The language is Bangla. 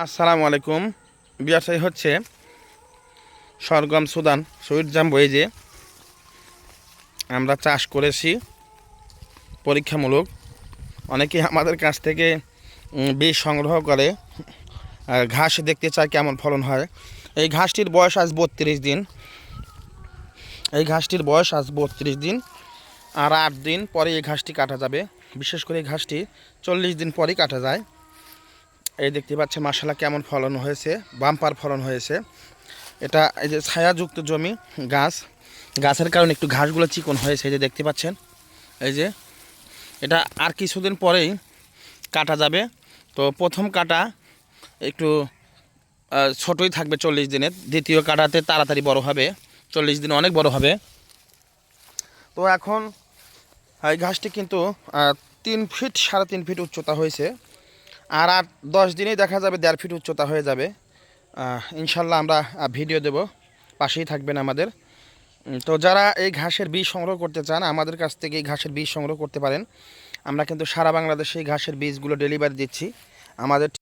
আসসালামু আলাইকুম। বিয়াসাই হচ্ছে সরগম সুদান সুইট জাম্বো। এই আমরা চাষ করেছি পরীক্ষামূলক। অনেকে আমাদের কাছ থেকে বীজ সংগ্রহ করে ঘাস দেখতে চায় কেমন ফলন হয়। এই ঘাসটির বয়স আজ বত্রিশ দিন। এই ঘাসটির বয়স আজ বত্রিশ দিন। আর আট দিন পরে এই ঘাসটি কাটা যাবে। বিশেষ করে এই ঘাসটি চল্লিশ দিন পরেই কাটা যায়। এই দেখতে পাচ্ছেন মাসালা কেমন ফলন হয়েছে, বাম্পার ফলন হয়েছে। এটা এই যে ছায়াযুক্ত জমি, গাছ। গাছের কারণে একটু ঘাসগুলো চিকন হয়েছে, এই যে দেখতে পাচ্ছেন। এই যে, এটা আর কিছুদিন পরেই কাটা যাবে। তো প্রথম কাটা একটু ছোটই থাকবে চল্লিশ দিনের দ্বিতীয় কাটাতে তাড়াতাড়ি বড় হবে, চল্লিশ দিনে অনেক বড় হবে। তো এখন, এই ঘাসটি কিন্তু তিন ফিট, সাড়ে তিন ফিট উচ্চতা হয়েছে। আর আর দশ দিনেই দেখা যাবে দেড় ফিট উচ্চতা হয়ে যাবে। ইনশাল্লাহ আমরা ভিডিও দেব। পাশেই থাকবেন আমাদের। তো যারা এই ঘাসের বীজ সংগ্রহ করতে চান, আমাদের কাছ থেকে এই ঘাসের বীজ সংগ্রহ করতে পারেন। আমরা কিন্তু সারা বাংলাদেশে এই ঘাসের বীজগুলো ডেলিভারি দিচ্ছি। আমাদের